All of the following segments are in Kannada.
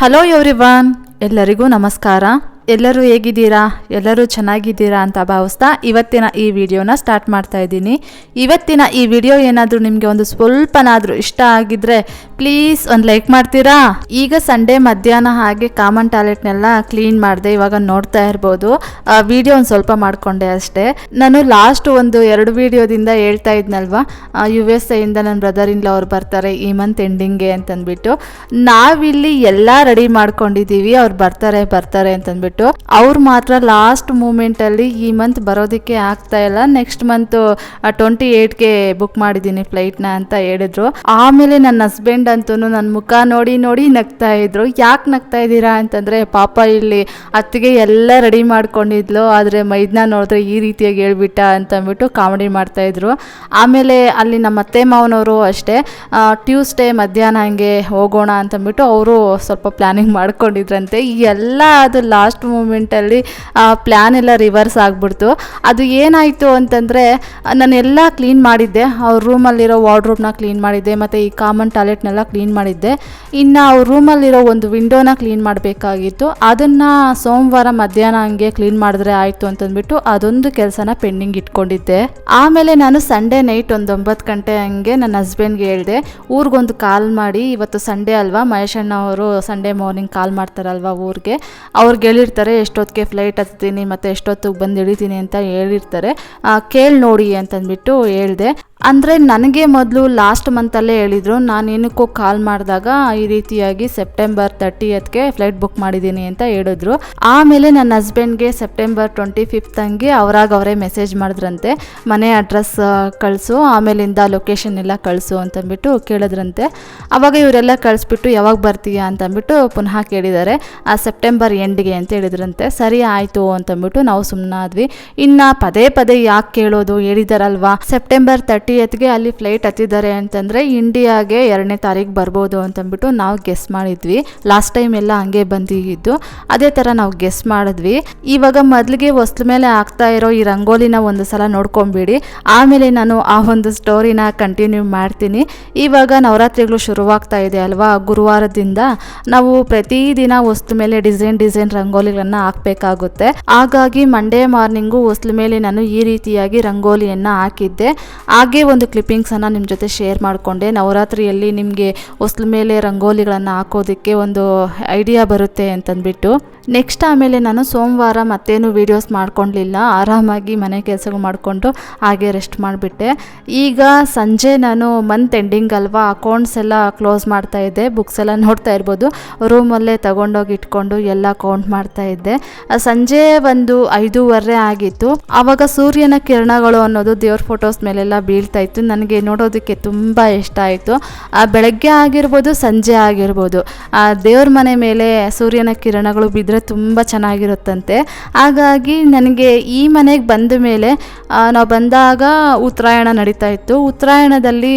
ಹಲೋ ಎವ್ರಿವನ್ ಎಲ್ಲರಿಗೂ ನಮಸ್ಕಾರ. ಎಲ್ಲರೂ ಹೇಗಿದ್ದೀರಾ? ಎಲ್ಲರೂ ಚೆನ್ನಾಗಿದ್ದೀರಾ ಅಂತ ಭಾವಿಸ್ತಾ ಇವತ್ತಿನ ಈ ವಿಡಿಯೋನ ಸ್ಟಾರ್ಟ್ ಮಾಡ್ತಾ ಇದ್ದೀನಿ. ಇವತ್ತಿನ ಈ ವಿಡಿಯೋ ಏನಾದರೂ ನಿಮಗೆ ಒಂದು ಸ್ವಲ್ಪನಾದರೂ ಇಷ್ಟ ಆಗಿದ್ರೆ ಪ್ಲೀಸ್ ಒಂದು ಲೈಕ್ ಮಾಡ್ತೀರಾ? ಈಗ ಸಂಡೇ ಮಧ್ಯಾಹ್ನ ಹಾಗೆ ಕಾಮನ್ ಟಾಯ್ಲೆಟ್ನೆಲ್ಲ ಕ್ಲೀನ್ ಮಾಡಿದೆ ಇವಾಗ ನೋಡ್ತಾ ಇರ್ಬೋದು. ವಿಡಿಯೋ ಒಂದು ಸ್ವಲ್ಪ ಮಾಡಿಕೊಂಡೆ ಅಷ್ಟೇ. ನಾನು ಲಾಸ್ಟ್ ಒಂದು ಎರಡು ವಿಡಿಯೋದಿಂದ ಹೇಳ್ತಾ ಇದ್ನಲ್ವಾ? ಯು ಎಸ್ ಐಯಿಂದ ನನ್ನ ಬ್ರದರ್ ಇನ್ ಅವ್ರು ಬರ್ತಾರೆ ಈ ಮಂತ್ ಎಂಡಿಂಗ್ಗೆ ಅಂತಂದ್ಬಿಟ್ಟು. ನಾವಿಲ್ಲಿ ಎಲ್ಲ ರೆಡಿ ಮಾಡ್ಕೊಂಡಿದ್ದೀವಿ ಅವ್ರು ಬರ್ತಾರೆ ಬರ್ತಾರೆ ಅಂತಂದ್ಬಿಟ್ಟು. ಅವ್ರು ಮಾತ್ರ ಲಾಸ್ಟ್ ಮೂಮೆಂಟಲ್ಲಿ ಈ ಮಂತ್ ಬರೋದಕ್ಕೆ ಆಗ್ತಾ ಇಲ್ಲ. ನೆಕ್ಸ್ಟ್ ಮಂತ್ ಟ್ವೆಂಟಿ ಏಯ್ಟ್ಗೆ ಬುಕ್ ಮಾಡಿದ್ದೀನಿ ಫ್ಲೈಟ್ನ ಅಂತ ಹೇಳಿದ್ರು. ಆಮೇಲೆ ನನ್ನ ಹಸ್ಬೆಂಡ್ ಅಂತೂ ನನ್ನ ಮುಖ ನೋಡಿ ನೋಡಿ ನಗ್ತಾ ಇದ್ರು. ಯಾಕೆ ನಗ್ತಾ ಇದ್ದೀರಾ ಅಂತಂದರೆ, ಪಾಪ ಇಲ್ಲಿ ಅತ್ತಿಗೆ ಎಲ್ಲ ರೆಡಿ ಮಾಡ್ಕೊಂಡಿದ್ಲು, ಆದರೆ ಮೈದ್ನ ನೋಡಿದ್ರೆ ಈ ರೀತಿಯಾಗಿ ಹೇಳ್ಬಿಟ್ಟ ಅಂತಂದ್ಬಿಟ್ಟು ಕಾಮಿಡಿ ಮಾಡ್ತಾಯಿದ್ರು ಆಮೇಲೆ ಅಲ್ಲಿ ನಮ್ಮ ಅತ್ತೆ ಮಾವನವರು ಅಷ್ಟೇ ಟ್ಯೂಸ್ಡೇ ಮಧ್ಯಾಹ್ನ ಹಂಗೆ ಹೋಗೋಣ ಅಂತಂದ್ಬಿಟ್ಟು ಅವರು ಸ್ವಲ್ಪ ಪ್ಲ್ಯಾನಿಂಗ್ ಮಾಡ್ಕೊಂಡಿದ್ರಂತೆ. ಎಲ್ಲ ಅದು ಲಾಸ್ಟ್ ಮೂಮೆಂಟಲ್ಲಿ ಪ್ಲ್ಯಾನ್ ಎಲ್ಲ ರಿವರ್ಸ್ ಆಗಿಬಿಡ್ತು. ಅದು ಏನಾಯಿತು ಅಂತಂದರೆ, ನಾನೆಲ್ಲ ಕ್ಲೀನ್ ಮಾಡಿದ್ದೆ. ಅವ್ರ ರೂಮಲ್ಲಿರೋ ವಾರ್ಡ್ರೂಬ್ನ ಕ್ಲೀನ್ ಮಾಡಿದ್ದೆ, ಮತ್ತು ಈ ಕಾಮನ್ ಟಾಯ್ಲೆಟ್ನೆಲ್ಲ ಕ್ಲೀನ್ ಮಾಡಿದ್ದೆ. ಇನ್ನು ಅವ್ರ ರೂಮಲ್ಲಿರೋ ಒಂದು ವಿಂಡೋನ ಕ್ಲೀನ್ ಮಾಡಬೇಕಾಗಿತ್ತು. ಅದನ್ನು ಸೋಮವಾರ ಮಧ್ಯಾಹ್ನ ಹಂಗೆ ಕ್ಲೀನ್ ಮಾಡಿದ್ರೆ ಆಯಿತು ಅಂತಂದ್ಬಿಟ್ಟು ಅದೊಂದು ಕೆಲಸನ ಪೆಂಡಿಂಗ್ ಇಟ್ಕೊಂಡಿದ್ದೆ. ಆಮೇಲೆ ನಾನು ಸಂಡೇ ನೈಟ್ ಒಂದು ಒಂಬತ್ತು ಗಂಟೆ ಹಂಗೆ ನನ್ನ ಹಸ್ಬೆಂಡ್ಗೆ ಹೇಳಿದೆ, ಊರಿಗೊಂದು ಕಾಲ್ ಮಾಡಿ, ಇವತ್ತು ಸಂಡೇ ಅಲ್ವಾ? ಮಹೇಶಣ್ಣ ಅವರು ಸಂಡೇ ಮಾರ್ನಿಂಗ್ ಕಾಲ್ ಮಾಡ್ತಾರಲ್ವಾ ಊರಿಗೆ? ಅವ್ರಿಗೆ ಹೇಳಿರ್ತಾರೆ, ಎಷ್ಟೊತ್ತಿಗೆ ಫ್ಲೈಟ್ ಹತ್ತೀನಿ ಮತ್ತು ಎಷ್ಟೊತ್ತಿಗೆ ಬಂದು ಇಳಿತೀನಿ ಅಂತ ಹೇಳಿರ್ತಾರೆ. ಕೇಳಿ ನೋಡಿ ಅಂತಂದ್ಬಿಟ್ಟು ಹೇಳಿದೆ. ಅಂದರೆ ನನಗೆ ಮೊದಲು ಲಾಸ್ಟ್ ಮಂತಲ್ಲೇ ಹೇಳಿದರು, ನಾನು ಏನಕ್ಕೋ ಕಾಲ್ ಮಾಡಿದಾಗ ಈ ರೀತಿಯಾಗಿ ಸೆಪ್ಟೆಂಬರ್ ತರ್ಟಿಯತ್ಗೆ ಫ್ಲೈಟ್ ಬುಕ್ ಮಾಡಿದ್ದೀನಿ ಅಂತ ಹೇಳಿದ್ರು. ಆಮೇಲೆ ನನ್ನ ಹಸ್ಬೆಂಡ್ಗೆ ಸೆಪ್ಟೆಂಬರ್ ಟ್ವೆಂಟಿ ಫಿಫ್ತ್ ಹಂಗೆ ಅವರಾಗ ಅವರೇ ಮೆಸೇಜ್ ಮಾಡಿದ್ರಂತೆ, ಮನೆ ಅಡ್ರೆಸ್ ಕಳಿಸು, ಆಮೇಲಿಂದ ಲೊಕೇಶನ್ ಎಲ್ಲ ಕಳಿಸು ಅಂತಂದ್ಬಿಟ್ಟು ಕೇಳಿದ್ರಂತೆ. ಅವಾಗ ಇವರೆಲ್ಲ ಕಳಿಸ್ಬಿಟ್ಟು, ಯಾವಾಗ ಬರ್ತೀಯಾ? ಅಂತಂದ್ಬಿಟ್ಟು ಪುನಃ ಕೇಳಿದ್ದಾರೆ. ಆ ಸೆಪ್ಟೆಂಬರ್ ಎಂಡ್ಗೆ ಅಂತ ಹೇಳಿದ್ರಂತೆ. ಸರಿ, ಆಯಿತು, ಅಂತಂದ್ಬಿಟ್ಟು ನಾವು ಸುಮ್ಮನಾದ್ವಿ ಇನ್ನು ಪದೇ ಪದೇ ಯಾಕೆ ಕೇಳೋದು ಹೇಳಿದಾರಲ್ವಾ? ಸೆಪ್ಟೆಂಬರ್ ತರ್ಟಿಯತ್ಗೆ ಅಲ್ಲಿ ಫ್ಲೈಟ್ ಹತ್ತಿದ್ದಾರೆ ಅಂತಂದರೆ ಇಂಡಿಯಾಗೆ ಎರಡನೇ ತಾರೀಕು ಬರ್ಬೋದು ಅಂತಂದ್ಬಿಟ್ಟು ನಾವು ಗೆಸ್ ಮಾಡಿದ್ವಿ. ಲಾಸ್ಟ್ ಟೈಮ್ ಎಲ್ಲ ಹಂಗೆ ಬಂದಿದ್ದು. ಅದೇ ಥರ ನಾವು ಗೆಸ್ ಮಾಡಿದ್ವಿ. ಇವಾಗ ಮೊದಲಿಗೆ ಹೊಸ್ಲ ಮೇಲೆ ಆಗ್ತಾ ಇರೋ ಈ ರಂಗೋಲಿನ ಒಂದು ಸಲ ನೋಡ್ಕೊಂಬಿಡಿ. ಆಮೇಲೆ ನಾನು ಆ ಒಂದು ಸ್ಟೋರಿನ ಕಂಟಿನ್ಯೂ ಮಾಡ್ತೀನಿ. ಇವಾಗ ನವರಾತ್ರಿಗಳು ಶುರುವಾಗ್ತಾ ಇದೆ ಅಲ್ವಾ? ಗುರುವಾರದಿಂದ ನಾವು ಪ್ರತಿದಿನ ಹೊಸ್ತು ಮೇಲೆ ಡಿಸೈನ್ ಡಿಸೈನ್ ರಂಗೋಲಿಗಳನ್ನ ಹಾಕಬೇಕಾಗುತ್ತೆ. ಹಾಗಾಗಿ ಮಂಡೇ ಮಾರ್ನಿಂಗು ಹೊಸ್ಲ ಮೇಲೆ ನಾನು ಈ ರೀತಿಯಾಗಿ ರಂಗೋಲಿಯನ್ನು ಹಾಕಿದ್ದೆ. ಹಾಗೆ ಒಂದು ಕ್ಲಿಪ್ಪಿಂಗ್ಸನ್ನು ನಿಮ್ಮ ಜೊತೆ ಶೇರ್ ಮಾಡಿಕೊಂಡೆ. ನವರಾತ್ರಿಯಲ್ಲಿ ನಿಮಗೆ ಹೊಸ್ಲ ಮೇಲೆ ರಂಗೋಲಿಗಳನ್ನು ಹಾಕೋದಕ್ಕೆ ಒಂದು ಐಡಿಯಾ ಬರುತ್ತೆ ಅಂತಂದ್ಬಿಟ್ಟು. ನೆಕ್ಸ್ಟ್ ಆಮೇಲೆ ನಾನು ಸೋಮವಾರ ಮತ್ತೇನು ವೀಡಿಯೋಸ್ ಮಾಡ್ಕೊಳ್ಲಿಲ್ಲ ಆರಾಮಾಗಿ ಮನೆ ಕೆಲಸಗಳು ಮಾಡಿಕೊಂಡು ಹಾಗೆ ರೆಸ್ಟ್ ಮಾಡಿಬಿಟ್ಟೆ. ಈಗ ಸಂಜೆ ನಾನು ಮಂತ್ ಎಂಡಿಂಗ್ ಅಲ್ವಾ ಅಕೌಂಟ್ಸ್ ಎಲ್ಲ ಕ್ಲೋಸ್ ಮಾಡ್ತಾ ಇದ್ದೆ. ಬುಕ್ಸ್ ಎಲ್ಲ ನೋಡ್ತಾ ಇರ್ಬೋದು. ರೂಮಲ್ಲೇ ತಗೊಂಡೋಗಿ ಇಟ್ಕೊಂಡು ಎಲ್ಲ ಕೌಂಟ್ ಮಾಡ್ತಾ ಇದ್ದೆ. ಸಂಜೆ ಒಂದು ಐದೂವರೆ ಆಗಿತ್ತು. ಆವಾಗ ಸೂರ್ಯನ ಕಿರಣಗಳು ಅನ್ನೋದು ದೇವ್ರ ಫೋಟೋಸ್ ಮೇಲೆಲ್ಲ ಬೀಳ್ತಾ ಇತ್ತು. ನನಗೆ ನೋಡೋದಕ್ಕೆ ತುಂಬ ಇಷ್ಟ ಆಯಿತು. ಆ ಬೆಳಗ್ಗೆ ಆಗಿರ್ಬೋದು, ಸಂಜೆ ಆಗಿರ್ಬೋದು, ಆ ದೇವ್ರ ಮನೆ ಮೇಲೆ ಸೂರ್ಯನ ಕಿರಣಗಳು ಬಿದ್ದರೆ ತುಂಬ ಚೆನ್ನಾಗಿರುತ್ತಂತೆ. ಹಾಗಾಗಿ ನನಗೆ ಈ ಮನೆಗೆ ಬಂದ ಮೇಲೆ ನಾವು ಬಂದಾಗ ಉತ್ತರಾಯಣ ನಡೀತಾ ಇತ್ತು. ಉತ್ತರಾಯಣದಲ್ಲಿ